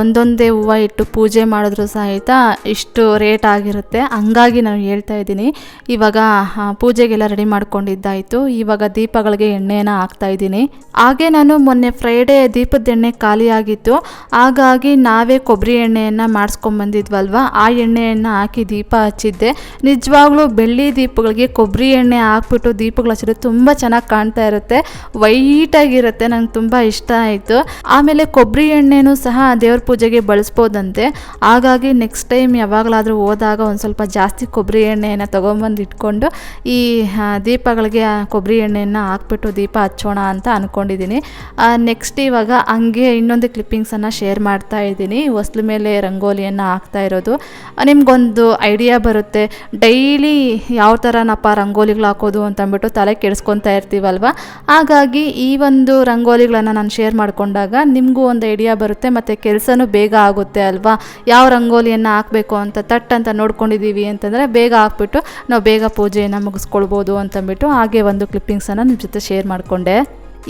ಒಂದೊಂದೇ ಹೂವು ಇಟ್ಟು ಪೂಜೆ ಮಾಡಿದ್ರು ಸಹಿತ ಇಷ್ಟು ರೇಟ್ ಆಗಿರುತ್ತೆ. ಹಂಗಾಗಿ ನಾನು ಹೇಳ್ತಾ ಇದ್ದೀನಿ. ಇವಾಗ ಪೂಜೆಗೆಲ್ಲ ರೆಡಿ ಮಾಡ್ಕೊಂಡಿದ್ದಾಯಿತು. ಇವಾಗ ದೀಪಗಳಿಗೆ ಎಣ್ಣೆನ ಹಾಕ್ತಾ ಇದ್ದೀನಿ. ಹಾಗೆ ನಾನು ಮೊನ್ನೆ ಫ್ರೈಡೇ ದೀಪದ ಎಣ್ಣೆ ಖಾಲಿಯಾಗಿತ್ತು. ಹಾಗಾಗಿ ನಾವೇ ಕೊಬ್ಬರಿ ಎಣ್ಣೆಯನ್ನು ಮಾಡಿಸ್ಕೊಂಬಂದಿದ್ವಲ್ವ? ಆ ಎಣ್ಣೆಯನ್ನು ಹಾಕಿ ದೀಪ ಹಚ್ಚಿದ್ದೆ. ನಿಜವಾಗ್ಲೂ ಬೆಳ್ಳಿ ದೀಪಗಳಿಗೆ ಕೊಬ್ಬರಿ ಎಣ್ಣೆ ಹಾಕ್ಬಿಟ್ಟು ದೀಪಗಳು ಹಚ್ಚಿದ್ರೆ ತುಂಬ ಚೆನ್ನಾಗಿ ಕಾಣ್ತಾ ಇರುತ್ತೆ. ವೈಟಾಗಿರುತ್ತೆ ನಂಗೆ ತುಂಬ ಇಷ್ಟ ಆಯಿತು. ಆಮೇಲೆ ಕೊಬ್ಬರಿ ಎಣ್ಣೆನೂ ಸಹ ದೇವ್ರ ಪೂಜೆಗೆ ಬಳಸ್ಬೋದಂತೆ. ಹಾಗಾಗಿ ನೆಕ್ಸ್ಟ್ ಟೈಮ್ ಯಾವಾಗಲಾದರೂ ಹೋದಾಗ ಒಂದು ಸ್ವಲ್ಪ ಜಾಸ್ತಿ ಕೊಬ್ಬರಿ ಎಣ್ಣೆಯನ್ನು ತೊಗೊಂಬಂದು ಇಟ್ಕೊಂಡು ಈ ದೀಪಗಳಿಗೆ ಕೊಬ್ಬರಿ ಎಣ್ಣೆಯನ್ನು ಹಾಕ್ಬಿಟ್ಟು ದೀಪ ಹಚ್ಚೋಣ ಅಂತ ಅಂದ್ಕೊಂಡಿದ್ದೀನಿ ನೆಕ್ಸ್ಟ್ ಇವಾಗ ಹಂಗೆ ಇನ್ನೊಂದು ಕ್ಲಿಪ್ಪಿಂಗ್ಸನ್ನು ಶೇರ್ ಮಾಡ್ತಾ ಇದ್ದೀನಿ. ಹೊಸ್ಲ ಮೇಲೆ ರಂಗೋಲಿಯನ್ನು ಹಾಕ್ತಾ ಇರೋದು. ನಿಮ್ಗೊಂದು ಐಡಿಯಾ ಬರುತ್ತೆ. ಡೈಲಿ ಯಾವ ಥರನಪ್ಪ ರಂಗೋಲಿಗಳು ಹಾಕೋದು ಅಂತಂದ್ಬಿಟ್ಟು ತಲೆ ಕೆಡಿಸ್ಕೊತಾ ಇರ್ತೀವಲ್ವ? ಹಾಗಾಗಿ ಈ ಒಂದು ರಂಗೋಲಿಗಳನ್ನು ನಾನು ಶೇರ್ ಮಾಡಿಕೊಂಡಾಗ ನಿಮಗೂ ಒಂದು ಐಡಿಯಾ ಬರುತ್ತೆ ಮತ್ತು ಕೆಲಸನೂ ಬೇಗ ಆಗುತ್ತೆ ಅಲ್ವಾ? ಯಾವ ರಂಗೋಲಿಯನ್ನು ಹಾಕಬೇಕು ಅಂತ ತಟ್ ಅಂತ ನೋಡ್ಕೊಂಡಿದ್ದೀವಿ ಅಂತಂದರೆ ಬೇಗ ಹಾಕ್ಬಿಟ್ಟು ನಾವು ಬೇಗ ಪೂಜೆಯನ್ನು ಮುಗಿಸ್ಕೊಳ್ಬೋದು ಅಂತಂದ್ಬಿಟ್ಟು ಹಾಗೆ ಒಂದು ಕ್ಲಿಪ್ಪಿಂಗ್ಸನ್ನು ನಿಮ್ಮ ಜೊತೆ ಶೇರ್ ಮಾಡಿಕೊಂಡೆ.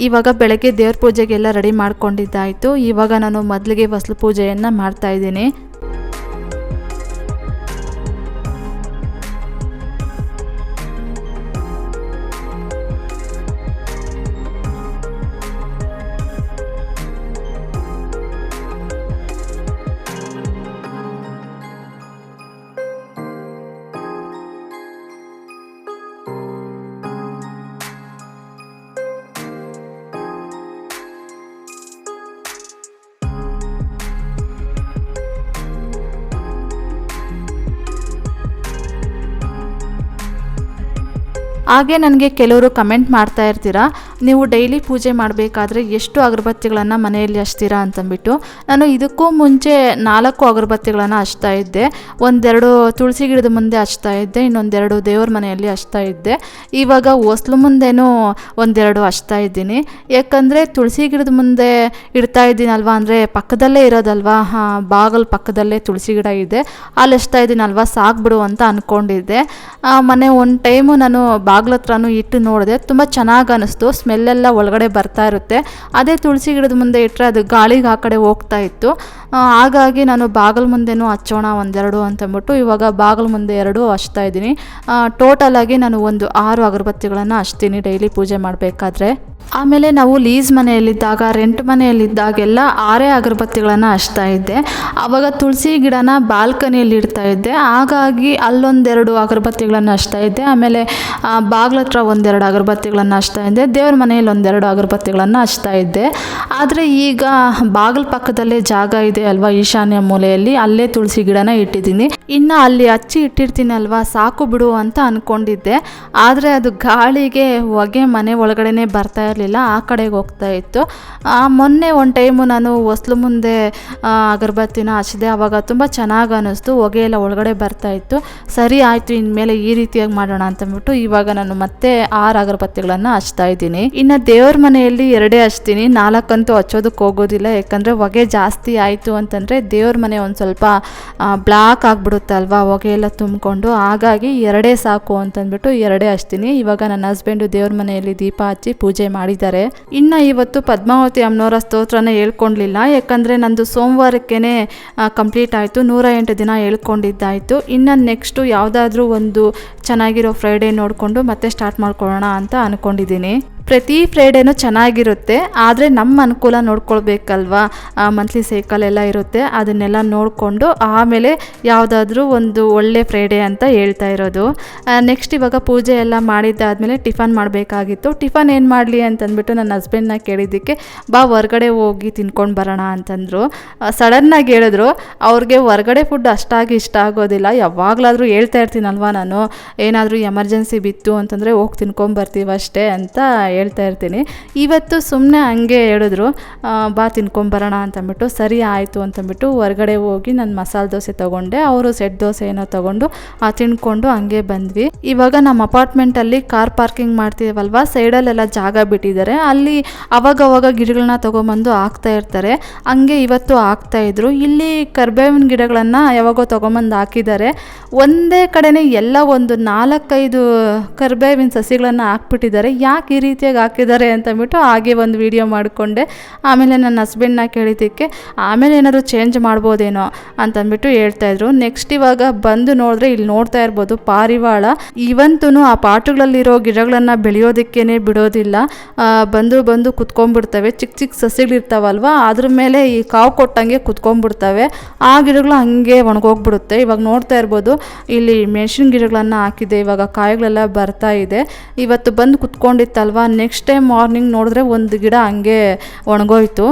ಇವಾಗ ಬೆಳಗ್ಗೆ ದೇವ್ರ ಪೂಜೆಗೆಲ್ಲ ರೆಡಿ ಮಾಡ್ಕೊಂಡಿದ್ದಾಯಿತು. ಇವಾಗ ನಾನು ಮೊದಲಿಗೆ ಫಸಲು ಪೂಜೆಯನ್ನು ಮಾಡ್ತಾಯಿದ್ದೀನಿ ಹಾಗೆ ನನಗೆ ಕೆಲವರು ಕಮೆಂಟ್ ಮಾಡ್ತಾ ಇರ್ತೀರಾ, ನೀವು ಡೈಲಿ ಪೂಜೆ ಮಾಡಬೇಕಾದ್ರೆ ಎಷ್ಟು ಅಗರಬತ್ತಿಗಳನ್ನು ಮನೆಯಲ್ಲಿ ಹಚ್ತೀರಾ ಅಂತಂದ್ಬಿಟ್ಟು. ನಾನು ಇದಕ್ಕೂ ಮುಂಚೆ ನಾಲ್ಕು ಅಗರಬತ್ತಿಗಳನ್ನು ಹಚ್ತಾ ಇದ್ದೆ. ಒಂದೆರಡು ತುಳಸಿ ಗಿಡದ ಮುಂದೆ ಹಚ್ತಾ ಇದ್ದೆ, ಇನ್ನೊಂದೆರಡು ದೇವ್ರ ಮನೆಯಲ್ಲಿ ಹಚ್ತಾ ಇದ್ದೆ. ಇವಾಗ ಹೊಸ್ಲು ಮುಂದೆನೂ ಒಂದೆರಡು ಹಚ್ತಾ ಇದ್ದೀನಿ. ಯಾಕಂದರೆ ತುಳಸಿ ಗಿಡದ ಮುಂದೆ ಇಡ್ತಾ ಇದ್ದೀನಲ್ವಾ ಅಂದರೆ ಪಕ್ಕದಲ್ಲೇ ಇರೋದಲ್ವಾ? ಹಾಂ, ಬಾಗಲ್ ಪಕ್ಕದಲ್ಲೇ ತುಳಸಿ ಗಿಡ ಇದೆ. ಅಲ್ಲಿ ಹಚ್ತಾ ಇದ್ದೀನಲ್ವಾ? ಸಾಕ್ಬಿಡು ಅಂತ ಅಂದ್ಕೊಂಡಿದ್ದೆ ಮನೆ ಒಂದು ಟೈಮು ನಾನು ಬಾಗ್ಲ ಹತ್ರನೂ ಇಟ್ಟು ನೋಡಿದೆ ತುಂಬ ಚೆನ್ನಾಗಿ ಅನ್ನಿಸ್ತು ಸ್ಮೆಲ್ಲೆಲ್ಲ ಒಳಗಡೆ ಬರ್ತಾ ಇರುತ್ತೆ. ಅದೇ ತುಳಸಿ ಗಿಡದ ಮುಂದೆ ಇಟ್ಟರೆ ಅದು ಗಾಳಿಗೆ ಆ ಕಡೆ ಹೋಗ್ತಾ ಇತ್ತು. ಹಾಗಾಗಿ ನಾನು ಬಾಗಿಲ ಮುಂದೆನೂ ಹಚ್ಚೋಣ ಒಂದೆರಡು ಅಂತಂದ್ಬಿಟ್ಟು ಇವಾಗ ಬಾಗಿಲ ಮುಂದೆ ಎರಡು ಹಚ್ತಾ ಇದ್ದೀನಿ. ಟೋಟಲಾಗಿ ನಾನು ಒಂದು ಆರು ಅಗರಬತ್ತಿಗಳನ್ನು ಹಚ್ತೀನಿ. ಡೈಲಿ ಪೂಜೆ ಮಾಡಬೇಕಾದ್ರೆ. ಆಮೇಲೆ ನಾವು ಲೀಸ್ ಮನೆಯಲ್ಲಿದ್ದಾಗ, ರೆಂಟ್ ಮನೆಯಲ್ಲಿದ್ದಾಗೆಲ್ಲ ಆರೆ ಅಗರಬತ್ತಿಗಳನ್ನು ಹಚ್ತಾ ಇದ್ದೆ. ಆವಾಗ ತುಳಸಿ ಗಿಡನ ಬಾಲ್ಕನಿಯಲ್ಲಿ ಇಡ್ತಾ ಇದ್ದೆ. ಹಾಗಾಗಿ ಅಲ್ಲೊಂದೆರಡು ಅಗರಬತ್ತಿಗಳನ್ನು ಹಚ್ತಾ ಇದ್ದೆ. ಆಮೇಲೆ ಬಾಗ್ಲ ಹತ್ರ ಒಂದೆರಡು ಅಗರಬತ್ತಿಗಳನ್ನು ಹಚ್ತಾ ಇದ್ದೆ. ದೇವ್ರ ಮನೆಯಲ್ಲಿ ಒಂದೆರಡು ಅಗರಬತ್ತಿಗಳನ್ನು ಹಚ್ತಾ ಇದ್ದೆ. ಆದರೆ ಈಗ ಬಾಗಿಲ ಪಕ್ಕದಲ್ಲೇ ಜಾಗ ಇದೆ ಅಲ್ವಾ ಈಶಾನ್ಯ ಮೂಲೆಯಲ್ಲಿ? ಅಲ್ಲೇ ತುಳಸಿ ಗಿಡನ ಇಟ್ಟಿದ್ದೀನಿ. ಇನ್ನು ಅಲ್ಲಿ ಹಚ್ಚಿ ಇಟ್ಟಿರ್ತೀನಿ ಅಲ್ವಾ ಸಾಕು ಬಿಡು ಅಂತ ಅಂದ್ಕೊಂಡಿದ್ದೆ ಆದರೆ ಅದು ಗಾಳಿಗೆ ಹೊಗೆ ಮನೆ ಒಳಗಡೆನೇ ಬರ್ತಾ ಇರಲಿಲ್ಲ, ಆ ಕಡೆಗೆ ಹೋಗ್ತಾ ಇತ್ತು. ಮೊನ್ನೆ ಒಂದು ಟೈಮು ನಾನು ಹೊಸ್ಲು ಮುಂದೆ ಅಗರಬತ್ತಿನ ಹಚ್ಚಿದೆ. ಆವಾಗ ತುಂಬ ಚೆನ್ನಾಗಿ ಅನ್ನಿಸ್ತು ಹೊಗೆ ಎಲ್ಲ ಒಳಗಡೆ ಬರ್ತಾ ಇತ್ತು. ಸರಿ ಆಯಿತು, ಇನ್ಮೇಲೆ ಈ ರೀತಿಯಾಗಿ ಮಾಡೋಣ ಅಂತಂದ್ಬಿಟ್ಟು ಇವಾಗ ನಾನು ಮತ್ತೆ ಆರು ಅಗರಬತ್ತಿಗಳನ್ನು ಹಚ್ತಾ ಇದ್ದೀನಿ. ಇನ್ನು ದೇವ್ರ ಮನೆಯಲ್ಲಿ ಎರಡೇ ಹಚ್ತೀನಿ. ನಾಲ್ಕಂತೂ ಹಚ್ಚೋದಕ್ಕೆ ಹೋಗೋದಿಲ್ಲ. ಯಾಕಂದರೆ ಹೊಗೆ ಜಾಸ್ತಿ ಆಯಿತು ಅಂತಂದರೆ ದೇವ್ರ ಮನೆ ಒಂದು ಸ್ವಲ್ಪ ಬ್ಲಾಕ್ ಆಗಿಬಿಡುತ್ತಲ್ವಾ? ಹೊಗೆ ಎಲ್ಲ ತುಂಬಿಕೊಂಡು. ಹಾಗಾಗಿ ಎರಡೇ ಸಾಕು ಅಂತಂದ್ಬಿಟ್ಟು ಎರಡೇ ಹಚ್ತೀನಿ. ಇವಾಗ ನನ್ನ ಹಸ್ಬೆಂಡು ದೇವ್ರ ಮನೆಯಲ್ಲಿ ದೀಪ ಹಚ್ಚಿ ಪೂಜೆ ಮಾಡಿದ್ದಾರೆ. ಇನ್ನು ಇವತ್ತು ಪದ್ಮಾವತಿ ಅಮ್ಮನವರ ಸ್ತೋತ್ರನ ಹೇಳ್ಕೊಂಡ್ಲಿಲ್ಲ ಯಾಕಂದರೆ ನಂದು ಸೋಮವಾರಕ್ಕೇ ಕಂಪ್ಲೀಟ್ ಆಯಿತು. ನೂರ ಎಂಟು ದಿನ ಹೇಳ್ಕೊಂಡಿದ್ದಾಯಿತು. ಇನ್ನು ನೆಕ್ಸ್ಟು ಯಾವುದಾದ್ರೂ ಒಂದು ಚೆನ್ನಾಗಿರೋ ಫ್ರೈಡೇ ನೋಡಿಕೊಂಡು ಮತ್ತೆ ಸ್ಟಾರ್ಟ್ ಮಾಡ್ಕೊಳ್ಳೋಣ ಅಂತ ಅಂದ್ಕೊಂಡಿದ್ದೀನಿ ಪ್ರತಿ ಫ್ರೈಡೇನೂ ಚೆನ್ನಾಗಿರುತ್ತೆ, ಆದರೆ ನಮ್ಮ ಅನುಕೂಲ ನೋಡ್ಕೊಳ್ಬೇಕಲ್ವಾ? ಮಂತ್ಲಿ ಸೈಕಲ್ ಎಲ್ಲ ಇರುತ್ತೆ, ಅದನ್ನೆಲ್ಲ ನೋಡಿಕೊಂಡು ಆಮೇಲೆ ಯಾವುದಾದ್ರೂ ಒಂದು ಒಳ್ಳೆ ಫ್ರೈಡೇ ಅಂತ ಹೇಳ್ತಾ ಇರೋದು. ನೆಕ್ಸ್ಟ್ ಇವಾಗ ಪೂಜೆ ಎಲ್ಲ ಮಾಡಿದ್ದಾದಮೇಲೆ ಟಿಫನ್ ಮಾಡಬೇಕಾಗಿತ್ತು. ಟಿಫನ್ ಏನು ಮಾಡಲಿ ಅಂತಂದ್ಬಿಟ್ಟು ನನ್ನ ಹಸ್ಬೆಂಡ್ನ ಕೇಳಿದ್ದಕ್ಕೆ, ಬಾ ಹೊರ್ಗಡೆ ಹೋಗಿ ತಿನ್ಕೊಂಡು ಬರೋಣ ಅಂತಂದರು. ಸಡನ್ನಾಗಿ ಹೇಳಿದ್ರು, ಅವ್ರಿಗೆ ಹೊರ್ಗಡೆ ಫುಡ್ ಅಷ್ಟಾಗಿ ಇಷ್ಟ ಆಗೋದಿಲ್ಲ, ಯಾವಾಗಲಾದರೂ ಹೇಳ್ತಾ ಇರ್ತೀನಲ್ವಾ ನಾನು? ಏನಾದರೂ ಎಮರ್ಜೆನ್ಸಿ ಬಿತ್ತು ಅಂತಂದರೆ ಹೋಗಿ ತಿನ್ಕೊಂಬರ್ತೀವಿ ಅಷ್ಟೇ ಅಂತ ಹೇಳ್ತಾ ಇರ್ತೀನಿ. ಇವತ್ತು ಸುಮ್ಮನೆ ಹಂಗೆ ಹೇಳಿದ್ರು ಬಾ ತಿನ್ಕೊಂಬರೋಣ ಅಂತಂದ್ಬಿಟ್ಟು, ಸರಿ ಆಯಿತು ಅಂತಂದ್ಬಿಟ್ಟು ಹೊರಗಡೆ ಹೋಗಿ ನಾನು ಮಸಾಲೆ ದೋಸೆ ತೊಗೊಂಡೆ. ಅವರು ಸೆಟ್ ದೋಸೆ ಏನೋ ತೊಗೊಂಡು ಆ ತಿನ್ಕೊಂಡು ಹಂಗೆ ಬಂದ್ವಿ. ಇವಾಗ ನಮ್ಮ ಅಪಾರ್ಟ್ಮೆಂಟಲ್ಲಿ ಕಾರ್ ಪಾರ್ಕಿಂಗ್ ಮಾಡ್ತೀವಲ್ವಾ? ಸೈಡಲ್ಲೆಲ್ಲ ಜಾಗ ಬಿಟ್ಟಿದ್ದಾರೆ. ಅಲ್ಲಿ ಅವಾಗವಾಗ ಗಿಡಗಳನ್ನ ತೊಗೊಂಬಂದು ಹಾಕ್ತಾ ಇರ್ತಾರೆ. ಹಂಗೆ ಇವತ್ತು ಹಾಕ್ತಾ ಇದ್ರು. ಇಲ್ಲಿ ಕರ್ಬೇವಿನ ಗಿಡಗಳನ್ನು ಯಾವಾಗೋ ತೊಗೊಂಬಂದು ಹಾಕಿದ್ದಾರೆ. ಒಂದೇ ಕಡೆನೇ ಎಲ್ಲ ಒಂದು ನಾಲ್ಕೈದು ಕರ್ಬೇವಿನ ಸಸಿಗಳನ್ನು ಹಾಕ್ಬಿಟ್ಟಿದ್ದಾರೆ. ಯಾಕೆ ಈ ರೀತಿಯಾಗಿ ಹಾಕಿದ್ದಾರೆ ಅಂತಂದ್ಬಿಟ್ಟು ಹಾಗೆ ಒಂದು ವಿಡಿಯೋ ಮಾಡಿಕೊಂಡೆ. ಆಮೇಲೆ ನನ್ನ ಹಸ್ಬೆಂಡ್ನ ಕೇಳಿದ್ದಕ್ಕೆ, ಆಮೇಲೆ ಏನಾದ್ರು ಚೇಂಜ್ ಮಾಡ್ಬೋದೇನೋ? ಅಂತಂದ್ಬಿಟ್ಟು ಹೇಳ್ತಾಯಿದ್ರು ನೆಕ್ಸ್ಟ್ ಇವಾಗ ಬಂದು ನೋಡಿದ್ರೆ ಇಲ್ಲಿ ನೋಡ್ತಾ ಇರ್ಬೋದು ಪಾರಿವಾಳ. ಇವಂತೂ ಆ ಪಾಟುಗಳಲ್ಲಿರೋ ಗಿಡಗಳನ್ನು ಬೆಳೆಯೋದಕ್ಕೇನೆ ಬಿಡೋದಿಲ್ಲ. ಬಂದು ಬಂದು ಕುತ್ಕೊಂಡ್ಬಿಡ್ತವೆ. ಚಿಕ್ಕ ಚಿಕ್ಕ ಸಸಿಗಳಿರ್ತಾವಲ್ವ ಅದ್ರ ಮೇಲೆ ಈ ಕಾವು ಕೊಟ್ಟಂಗೆ ಕುತ್ಕೊಂಡ್ಬಿಡ್ತವೆ. ಆ ಗಿಡಗಳು ಹಂಗೆ ಒಣಗೋಗ್ಬಿಡುತ್ತೆ. ಇವಾಗ ನೋಡ್ತಾ ಇರ್ಬೋದು, ಇಲ್ಲಿ ಮೆಣಸಿನ ಗಿಡಗಳನ್ನು ಹಾಕಿದೆ. ಇವಾಗ ಕಾಯಿಗಳೆಲ್ಲ ಬರ್ತಾ ಇದೆ. ಇವತ್ತು ಬಂದು ಕುತ್ಕೊಂಡಿತ್ತಲ್ವ ನೆಕ್ಸ್ಟ್ ಟೈಮ್ ಮಾರ್ನಿಂಗ್ ನೋಡಿದ್ರೆ ಒಂದು ಗಿಡ ಹಂಗೆ ಒಣಗೋಯ್ತು.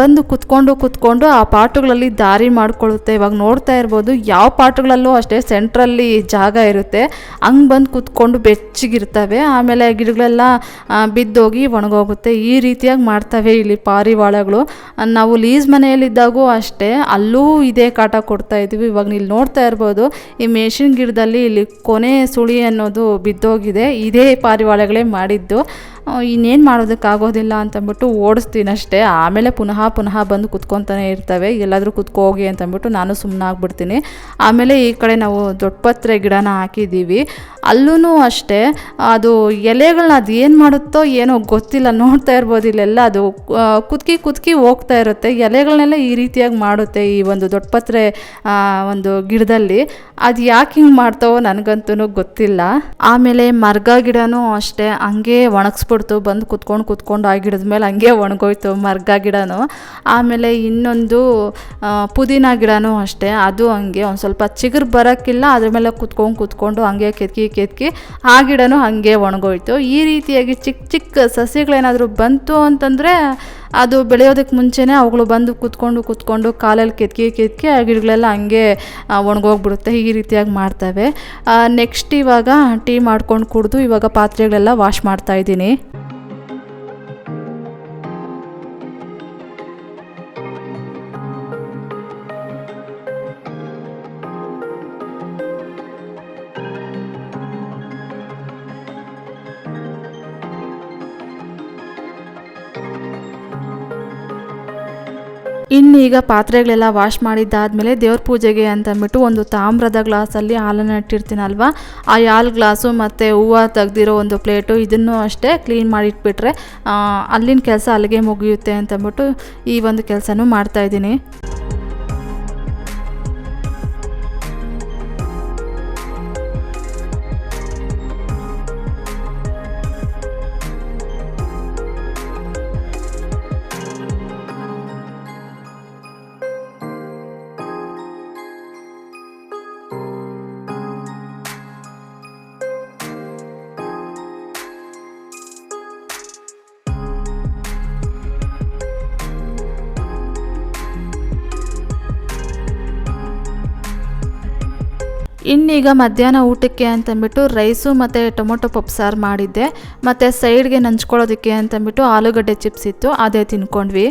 ಬಂದು ಕುತ್ಕೊಂಡು ಕುತ್ಕೊಂಡು ಆ ಪಾಟುಗಳಲ್ಲಿ ದಾರಿ ಮಾಡಿಕೊಳ್ಳುತ್ತೆ. ಇವಾಗ ನೋಡ್ತಾ ಇರ್ಬೋದು, ಯಾವ ಪಾಟುಗಳಲ್ಲೂ ಅಷ್ಟೇ ಸೆಂಟ್ರಲ್ಲಿ ಜಾಗ ಇರುತ್ತೆ. ಹಂಗೆ ಬಂದು ಕುತ್ಕೊಂಡು ಬೆಚ್ಚಗಿರ್ತವೆ. ಆಮೇಲೆ ಗಿಡಗಳೆಲ್ಲ ಬಿದ್ದೋಗಿ ಒಣಗೋಗುತ್ತೆ. ಈ ರೀತಿಯಾಗಿ ಮಾಡ್ತವೆ ಇಲ್ಲಿ ಪಾರಿವಾಳಗಳು. ನಾವು ಲೀಸ್ ಮನೆಯಲ್ಲಿದ್ದಾಗೂ ಅಷ್ಟೇ, ಅಲ್ಲೂ ಇದೇ ಕಾಟ ಕೊಡ್ತಾ ಇದ್ವಿ ಇವಾಗ ಇಲ್ಲಿ ನೋಡ್ತಾ ಇರ್ಬೋದು, ಈ ಮೇಷಿನ್ ಗಿಡದಲ್ಲಿ ಇಲ್ಲಿ ಕೊನೆ ಸುಳಿ ಅನ್ನೋದು ಬಿದ್ದೋಗಿದೆ. ಇದೇ ಪಾರಿವಾಳಗಳೇ ಮಾಡಿದ್ದು. ಇನ್ನೇನು ಮಾಡೋದಕ್ಕಾಗೋದಿಲ್ಲ ಅಂತಂದ್ಬಿಟ್ಟು ಓಡಿಸ್ತೀನಿ ಅಷ್ಟೇ. ಆಮೇಲೆ ಪುನಃ ಪುನಃ ಬಂದು ಕುತ್ಕೊತಾನೆ ಇರ್ತವೆ. ಎಲ್ಲಾದರೂ ಕುತ್ಕೋಗಿ ಅಂತಂದ್ಬಿಟ್ಟು ನಾನು ಸುಮ್ಮನೆ ಆಗ್ಬಿಡ್ತೀನಿ ಆಮೇಲೆ ಈ ಕಡೆ ನಾವು ದೊಡ್ಡಪತ್ರೆ ಗಿಡನ ಹಾಕಿದ್ದೀವಿ. ಅಲ್ಲೂ ಅಷ್ಟೇ, ಅದು ಎಲೆಗಳನ್ನ ಅದು ಏನು ಮಾಡುತ್ತೋ ಏನೋ ಗೊತ್ತಿಲ್ಲ, ನೋಡ್ತಾ ಇರ್ಬೋದು ಇಲ್ಲೆಲ್ಲ, ಅದು ಕುದ್ಕಿ ಕುತ್ಕಿ ಹೋಗ್ತಾ ಇರುತ್ತೆ. ಎಲೆಗಳನ್ನೆಲ್ಲ ಈ ರೀತಿಯಾಗಿ ಮಾಡುತ್ತೆ ಈ ಒಂದು ದೊಡ್ಡಪತ್ರೆ ಒಂದು ಗಿಡದಲ್ಲಿ. ಅದು ಯಾಕೆ ಹಿಂಗೆ ಮಾಡ್ತಾವೋ ನನಗಂತೂ ಗೊತ್ತಿಲ್ಲ. ಆಮೇಲೆ ಮರ್ಗ ಗಿಡನೂ ಅಷ್ಟೇ, ಹಂಗೆ ಒಣಗಿಸ್ಬಿಡ್ತು, ಬಂದು ಕುತ್ಕೊಂಡು ಕುತ್ಕೊಂಡು ಆ ಗಿಡದ ಮೇಲೆ ಹಂಗೆ ಒಣಗೋಯ್ತು ಮರ್ಗ ಗಿಡನೂ. ಆಮೇಲೆ ಇನ್ನೊಂದು ಪುದೀನ ಗಿಡನೂ ಅಷ್ಟೇ, ಅದು ಹಂಗೆ ಒಂದು ಸ್ವಲ್ಪ ಚಿಗುರು ಬರೋಕ್ಕಿಲ್ಲ, ಅದ್ರ ಮೇಲೆ ಕುತ್ಕೊಂಡು ಕುತ್ಕೊಂಡು ಹಂಗೆ ಕೆತ್ಕಿ ಕೆತ್ಕಿ ಆ ಗಿಡನೂ ಹಾಗೆ ಒಣಗೋಯ್ತು. ಈ ರೀತಿಯಾಗಿ ಚಿಕ್ಕ ಚಿಕ್ಕ ಸಸ್ಯಗಳೇನಾದರೂ ಬಂತು ಅಂತಂದರೆ ಅದು ಬೆಳೆಯೋದಕ್ಕೆ ಮುಂಚೆನೇ ಅವುಗಳು ಬಂದು ಕೂತ್ಕೊಂಡು ಕೂತ್ಕೊಂಡು ಕಾಲಲ್ಲಿ ಕೆತ್ಕಿ ಕೆತ್ಕಿ ಆ ಗಿಡಗಳೆಲ್ಲ ಹಂಗೆ ಒಣಗೋಗ್ಬಿಡುತ್ತೆ. ಈ ರೀತಿಯಾಗಿ ಮಾಡ್ತವೆ. ನೆಕ್ಸ್ಟ್ ಇವಾಗ ಟೀ ಮಾಡ್ಕೊಂಡು ಕುಡಿದು ಇವಾಗ ಪಾತ್ರೆಗಳೆಲ್ಲ ವಾಶ್ ಮಾಡ್ತಾ ಇನ್ನೀಗ ಪಾತ್ರೆಗಳೆಲ್ಲ ವಾಶ್ ಮಾಡಿದ್ದಾದಮೇಲೆ ದೇವ್ರ ಪೂಜೆಗೆ ಅಂತ ಅಂದ್ಬಿಟ್ಟು ಒಂದು ತಾಮ್ರದ ಗ್ಲಾಸಲ್ಲಿ ಹಾಲನ್ನು ಇಟ್ಟಿರ್ತೀನಲ್ವ? ಆ ಹಾಲು ಗ್ಲಾಸು ಮತ್ತು ಹೂವು ತೆಗ್ದಿರೋ ಒಂದು ಪ್ಲೇಟು ಇದನ್ನು ಅಷ್ಟೇ ಕ್ಲೀನ್ ಮಾಡಿಟ್ಬಿಟ್ರೆ ಅಲ್ಲಿನ ಕೆಲಸ ಅಲ್ಲಿಗೆ ಮುಗಿಯುತ್ತೆ ಅಂತಂದ್ಬಿಟ್ಟು ಈ ಒಂದು ಕೆಲಸನೂ ಮಾಡ್ತಾಯಿದ್ದೀನಿ ಇನ್ನೀಗ ಮಧ್ಯಾಹ್ನ ಊಟಕ್ಕೆ ಅಂತಂದ್ಬಿಟ್ಟು ರೈಸು ಮತ್ತು ಟೊಮೊಟೊ ಸಾರು ಮಾಡಿದ್ದೆ. ಮತ್ತು ಸೈಡ್ಗೆ ನಂಚ್ಕೊಳ್ಳೋದಕ್ಕೆ ಅಂತಂದ್ಬಿಟ್ಟು ಆಲೂಗಡ್ಡೆ ಚಿಪ್ಸ್ ಇತ್ತು, ಅದೇ ತಿನ್ಕೊಂಡ್ವಿ.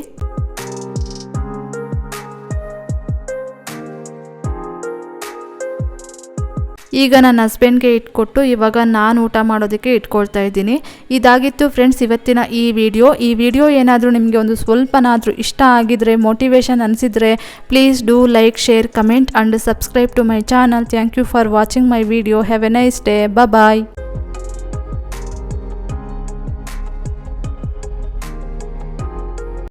ಈಗ ನನ್ನ ಹಸ್ಬೆಂಡ್ಗೆ ಇಟ್ಕೊಟ್ಟು ಇವಾಗ ನಾನು ಊಟ ಮಾಡೋದಕ್ಕೆ ಇಟ್ಕೊಳ್ತಾ ಇದ್ದೀನಿ. ಇದಾಗಿತ್ತು ಫ್ರೆಂಡ್ಸ್ ಇವತ್ತಿನ ಈ ವಿಡಿಯೋ ಈ ವಿಡಿಯೋ ಏನಾದರೂ ನಿಮಗೆ ಒಂದು ಸ್ವಲ್ಪನಾದರೂ ಇಷ್ಟ ಆಗಿದ್ರೆ motivation ಅನಿಸಿದರೆ please do like share comment and subscribe to my channel thank you for watching my video have a nice day bye